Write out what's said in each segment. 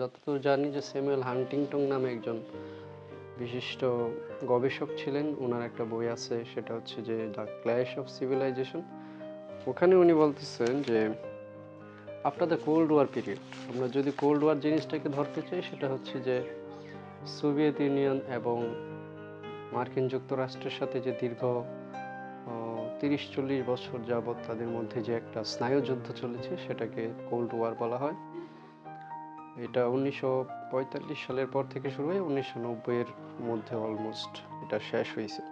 যতদূর জানি যে স্যামুয়েল হান্টিংটন নামে একজন বিশিষ্ট গবেষক ছিলেন ওনার একটা বই আছে, সেটা হচ্ছে যে দ্য ক্ল্যাশ অফ সিভিলাইজেশন। ওখানে উনি বলতেছেন যে after the cold war period আমরা যদি কোল্ড ওয়ার জিনিসটাকে ধরতে চাই, সেটা হচ্ছে যে সোভিয়েত ইউনিয়ন এবং মার্কিন যুক্তরাষ্ট্রের সাথে যে দীর্ঘ তিরিশ চল্লিশ বছর যাবৎ তাদের মধ্যে যে একটা স্নায়ুযুদ্ধ চলেছে, সেটাকে কোল্ড ওয়ার বলা হয়। এটা উনিশশো পঁয়তাল্লিশ সালের পর থেকে শুরু হয়ে উনিশশো নব্বইয়ের মধ্যে অলমোস্ট এটা শেষ হয়েছে।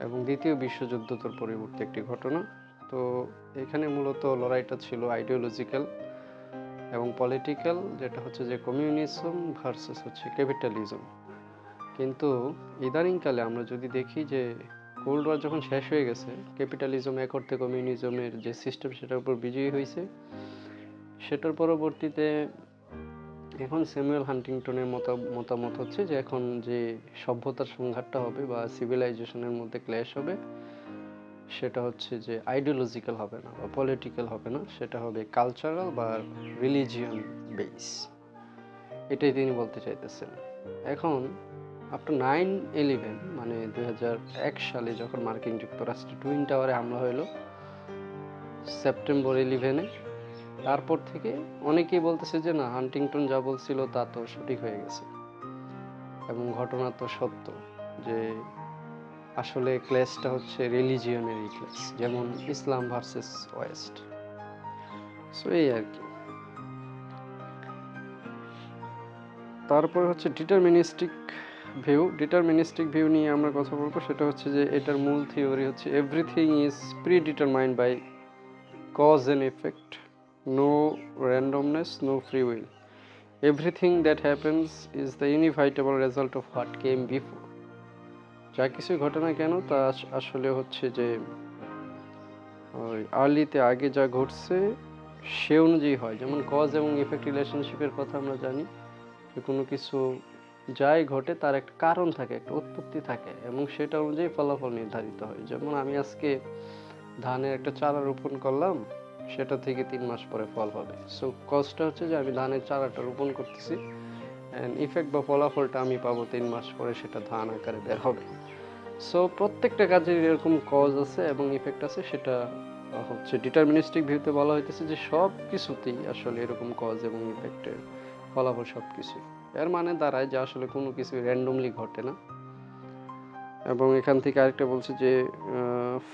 এবং দ্বিতীয় বিশ্বযুদ্ধ তোর পরবর্তী একটি ঘটনা। তো এখানে মূলত লড়াইটা ছিল আইডিওলজিক্যাল এবং পলিটিক্যাল যেটা হচ্ছে যে কমিউনিজম ভার্সেস হচ্ছে ক্যাপিটালিজম কিন্তু ইদানিংকালে আমরা যদি দেখি যে কোল্ড ওয়ার যখন শেষ হয়ে গেছে ক্যাপিটালিজম এক অর্থে কমিউনিজমের যে সিস্টেম সেটার উপর বিজয়ী হয়েছে। সেটার পরবর্তীতে এখন স্যামুয়েল হান্টিংটনের মতা, মতামত হচ্ছে যে এখন যে সভ্যতার সংঘাতটা হবে বা সিভিলাইজেশনের মধ্যে ক্ল্যাশ হবে, সেটা হচ্ছে যে আইডিওলজিক্যাল হবে না বা পলিটিক্যাল হবে না, সেটা হবে কালচারাল বা রিলিজিয়ান বেস। এটাই তিনি বলতে চাইতেছেন। এখন আফটার নাইন ইলেভেন মানে দু হাজার এক সালে যখন মার্কিন যুক্তরাষ্ট্রে টুইন টাওয়ারে হামলা হলো সেপ্টেম্বর ইলেভেনে তারপর থেকে অনেকেই বলতেছে যে, না, হান্টিংটন যা বলছিল তা তো সঠিক হয়ে গেছে। এবং ঘটনা তো সত্য যে, আসলে ক্লেসটা হচ্ছে রিলিজিয়নেরই ক্লেস, যেমন ইসলাম ভার্সেস ওয়েস্ট। সো, এই আর কি। তারপর হচ্ছে ডিটারমিনিস্টিক ভিউ। ডিটারমিনিস্টিক ভিউ নিয়ে আমরা কথা বলব, সেটা হচ্ছে যে, এটার মূল থিওরি হচ্ছে everything is predetermined by cause and effect no randomness, no free will. Everything that happens is the inevitable result of what came before. যা কিছু ঘটে না কেন তা আসলে হচ্ছে যে ওই আর্লিতে আগে যা ঘটছে সে অনুযায়ী হয় যেমন কজ এবং ইফেক্ট রিলেশনশিপের কথা আমরা জানি যে কোনো কিছু যাই ঘটে তার একটা কারণ থাকে একটা উৎপত্তি থাকে এবং সেটা অনুযায়ী ফলাফল নির্ধারিত হয় যেমন আমি আজকে ধানের একটা চারা রোপণ করলাম সেটা থেকে তিন মাস পরে ফল হবে। সো কজটা হচ্ছে যে আমি ধানের চারাটা রোপণ করতেছি অ্যান্ড ইফেক্ট বা ফলাফলটা আমি পাবো তিন মাস পরে সেটা ধান আকারে বের হবে। সো প্রত্যেকটা কাজের এরকম কজ আছে এবং ইফেক্ট আছে, সেটা হচ্ছে ডিটারমিনিস্টিক ভিউতে বলা হইতেছে যে সব কিছুতেই আসলে এরকম কজ এবং ইফেক্টের ফলাফল সব কিছুই এর মানে দাঁড়ায় যে আসলে কোনো কিছু র্যান্ডমলি ঘটে না। এবং এখান থেকে আরেকটা বলছে যে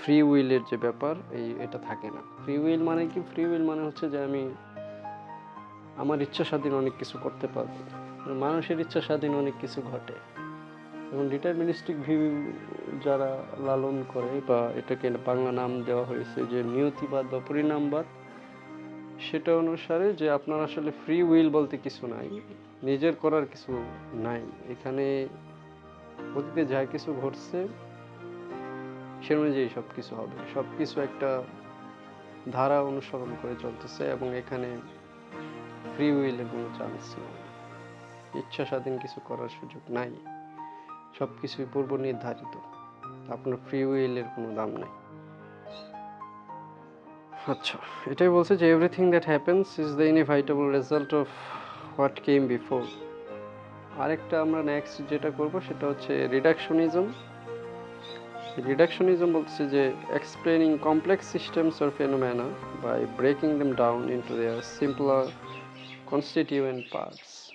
ফ্রি উইলের যে ব্যাপার, এই, এটা থাকে না। ফ্রি উইল মানে কি? ফ্রি উইল মানে হচ্ছে যে আমি আমার ইচ্ছা স্বাধীন অনেক কিছু করতে পারব। মানুষের ইচ্ছা স্বাধীন অনেক কিছু ঘটে। এবং ডিটারমিনিস্টিক ভিউ যারা লালন করে বা এটাকে বাংলা নাম দেওয়া হয়েছে যে নিয়তিবাদ বা পরিণামবাদ, সেটা অনুসারে যে আপনার আসলে ফ্রি উইল বলতে কিছু নাই, নিজের করার কিছু নাই। এখানে অতীতে যা কিছু ঘটছে, সে অনুযায়ী সব কিছু হবে। সব কিছু একটা ধারা অনুসরণ করে চলতেছে এবং এখানে ফ্রি উইলের কোনো চান্স নেই। ইচ্ছা স্বাধীন কিছু করার সুযোগ নাই। সব কিছুই পূর্ব নির্ধারিত। আপনার ফ্রি উইলের কোনো দাম নাই। আচ্ছা এটাই বলছে যে everything that happens is the inevitable result of what came before আরেকটা আমরা নেক্সট যেটা করব সেটা হচ্ছে রিডাকশনিজম রিডাকশনিজম বলতেছে যে explaining complex systems or phenomena by breaking them down into their simpler constituent parts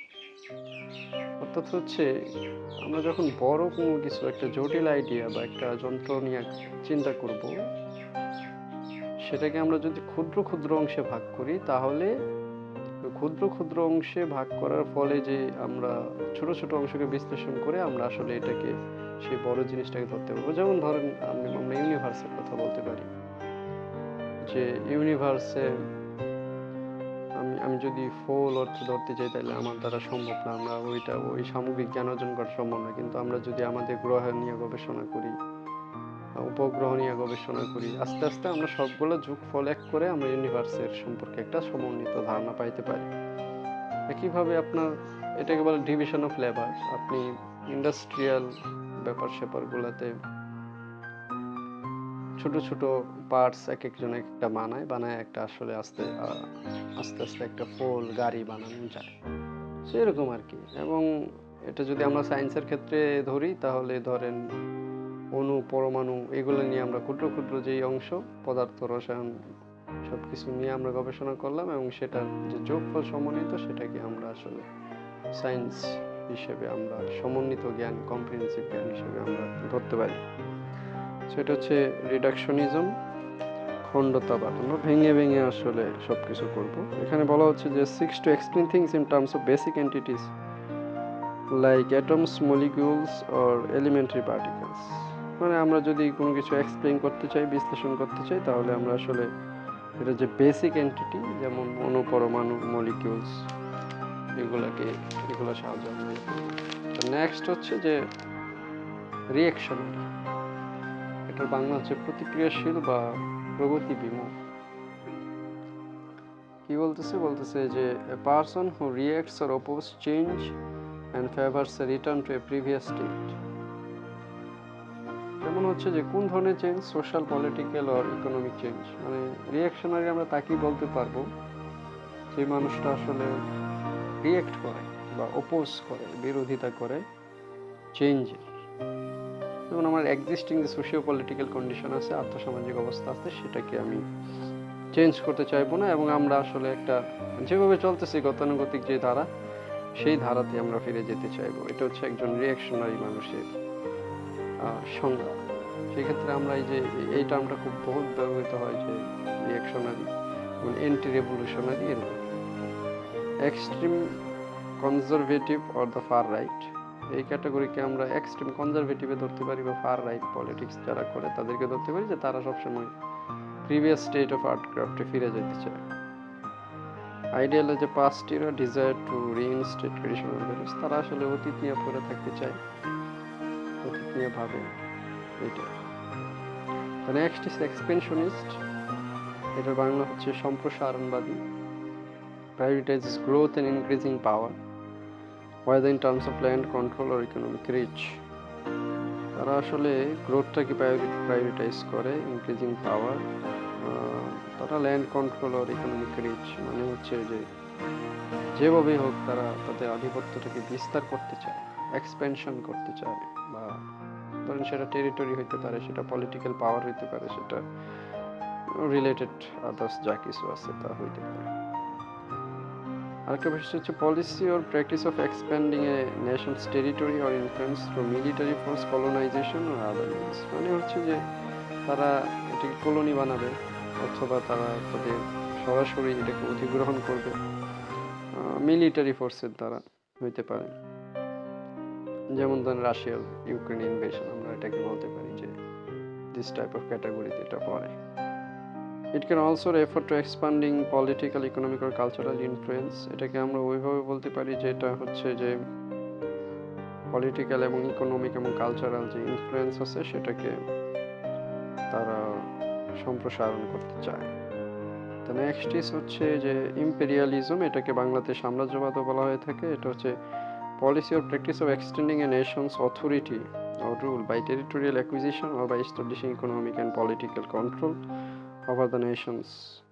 অর্থাৎ হচ্ছে আমরা যখন বড় কোনো কিছু, একটা জটিল আইডিয়া বা একটা যন্ত্র নিয়ে চিন্তা করব, সেটাকে আমরা যদি ক্ষুদ্র ক্ষুদ্র অংশে ভাগ করি, তাহলে ক্ষুদ্র ক্ষুদ্র অংশে ভাগ করার ফলে যে আমরা ছোট ছোট অংশকে বিশ্লেষণ করে আমরা আসলে এটাকে, সেই বড় জিনিসটাকে ধরতে পারব। যেমন ধরেন আমি আমরা ইউনিভার্সের কথা বলতে পারি। যে ইউনিভার্সে আমি আমি যদি ফুল অর্থ ধরতে চাই তাহলে আমার দ্বারা সম্ভব না। আমরা ওইটা, ওই সামগ্রিক জ্ঞান অর্জন করা সম্ভব না। কিন্তু আমরা যদি আমাদের গ্রহ নিয়ে গবেষণা করি উপগ্রহ নিয়ে গবেষণা করি। আস্তে আস্তে আমরা সবগুলো যুগ ফল এক করে আমরা ইউনিভার্সের সম্পর্কে একটা সমন্বিত ধারণা পাইতে পারি। একইভাবে আপনার এটাকে বলে ডিভিশন অফ লেবার আপনি ইন্ডাস্ট্রিয়াল ব্যাপার স্যাপারগুলোতে ছোট ছোট পার্টস এক একজন এক একটা বানায় বানায় একটা আসলে আস্তে আস্তে আস্তে একটা ফুল গাড়ি বানানো যায়। সেরকম আর কি এবং এটা যদি আমরা সায়েন্সের ক্ষেত্রে ধরি, তাহলে ধরেন অণু পরমাণু, এগুলো নিয়ে আমরা ক্ষুদ্র ক্ষুদ্র যেই অংশ, পদার্থ, রসায়ন সব কিছু নিয়ে আমরা গবেষণা করলাম এবং সেটার যে যোগফল সমন্বিত সেটাকে আমরা আসলে সায়েন্স হিসেবে আমরা, সমন্বিত জ্ঞান কম্প্রিহেন্সিভ জ্ঞান হিসেবে আমরা ধরতে পারি। সেটা হচ্ছে রিডাকশনিজম খণ্ডতাবাদ আমরা ভেঙে ভেঙে আসলে সব কিছু করব। এখানে বলা হচ্ছে যে seeks to explain things in terms of basic entities like atoms molecules or elementary particles মানে আমরা যদি কোনো কিছু এক্সপ্লেন করতে চাই, বিশ্লেষণ করতে চাই, তাহলে আমরা আসলে এটা যে বেসিক এন্টিটি যেমন অনুপরমাণু মলিকিউলস এগুলাকে, এগুলো সাহায্য নেক্সট হচ্ছে যে রিয়েকশন এটার বাংলা হচ্ছে প্রতিক্রিয়াশীল বা প্রগতি বিমুখ কি বলতেছে? বলতেছে যে a person who reacts or oppose change and favours a return to a previous state যেমন হচ্ছে যে কোন ধরনের change social political or economic change মানে রিয়াকশনারি আমরা তাকেই বলতে পারব যে মানুষটা আসলে রিয়েক্ট করে বা অপোজ করে, বিরোধিতা করে চেঞ্জের যেমন আমার এক্সিস্টিং যে সোশিও পলিটিক্যাল কন্ডিশন আছে, আর্থসামাজিক অবস্থা আছে, সেটাকে আমি চেঞ্জ করতে চাইব না এবং আমরা আসলে একটা যেভাবে চলতেছি গতানুগতিক যে ধারা, সেই ধারাতে আমরা ফিরে যেতে চাইব। এটা হচ্ছে একজন রিয়াকশনারি মানুষের সংজ্ঞা সেক্ষেত্রে আমরা এই যে, এই টার্মটা খুব বহুত ব্যবহৃত হয় যে রিয়াকশনারি মানে এন্টি রেভলিউশনারি এরকম extreme conservative or the far right এই ক্যাটাগরিকে আমরা এক্সট্রিম কনজারভেটিভে ধরতে পারি বা ফার রাইট পলিটিক্স যারা করে, তাদেরকে ধরতে পারি যে, তারা সবসময় প্রিভিয়াস স্টেট অফ আর্ট ক্রাফটে ফিরে যেতে চায়। আইডিয়াল যে past era desire to reinstate traditional values তারা আসলে অতীত নিয়ে পড়ে থাকতে চায়। অতীত নিয়ে ভাবে এটা। নেক্সট ইস এক্সপেনশনিস্ট এটার বাংলা হচ্ছে সম্প্রসারণবাদী। Prioritizes growth and increasing power whether in terms of land control or economic reach. তারা আসলে গ্রোথটাকে প্রায়োরিটাইজ করে ইনক্রিজিং পাওয়ার তারা ল্যান্ড কন্ট্রোল আর ইকোনমিক রিচ মানে হচ্ছে যে, যেভাবেই হোক তারা তাদের আধিপত্যটাকে বিস্তার করতে চায় এক্সপেনশন করতে চায়। বা ধরেন সেটা টেরিটরি হইতে পারে, সেটা পলিটিক্যাল পাওয়ার হইতে পারে, সেটা রিলেটেড আদার্স যা কিছু আছে তা হইতে পারে। আরেকটা বিষয় হচ্ছে policy or practice of expanding a nation's territory or influence through military force colonisation R other means মানে হচ্ছে যে তারা এটাকে কলোনি বানাবে, অথবা তারা তাদের সরাসরি এটাকে অধিগ্রহণ করবে। মিলিটারি ফোর্সের দ্বারা হইতে পারে। যেমন ধরেন রাশিয়ার ইউক্রেন ইনভেশন আমরা এটাকে বলতে পারি যে দিস টাইপ অফ ক্যাটাগরিতে এটা পড়ে। It can also refer to expanding political economic R cultural influence এটাকে আমরা ওইভাবে বলতে পারি যে এটা হচ্ছে যে পলিটিক্যাল এবং ইকোনমিক এবং কালচারাল যে ইনফ্লুয়েন্স আছে, সেটাকে তারা সম্প্রসারণ করতে চায়। তো নেক্সট ইস হচ্ছে যে ইম্পেরিয়ালিজম এটাকে বাংলাতে সাম্রাজ্যবাদও বলা হয়ে থাকে। এটা হচ্ছে policy or practice of extending a nation's authority or rule by territorial acquisition or by establishing economic and political control over the nation's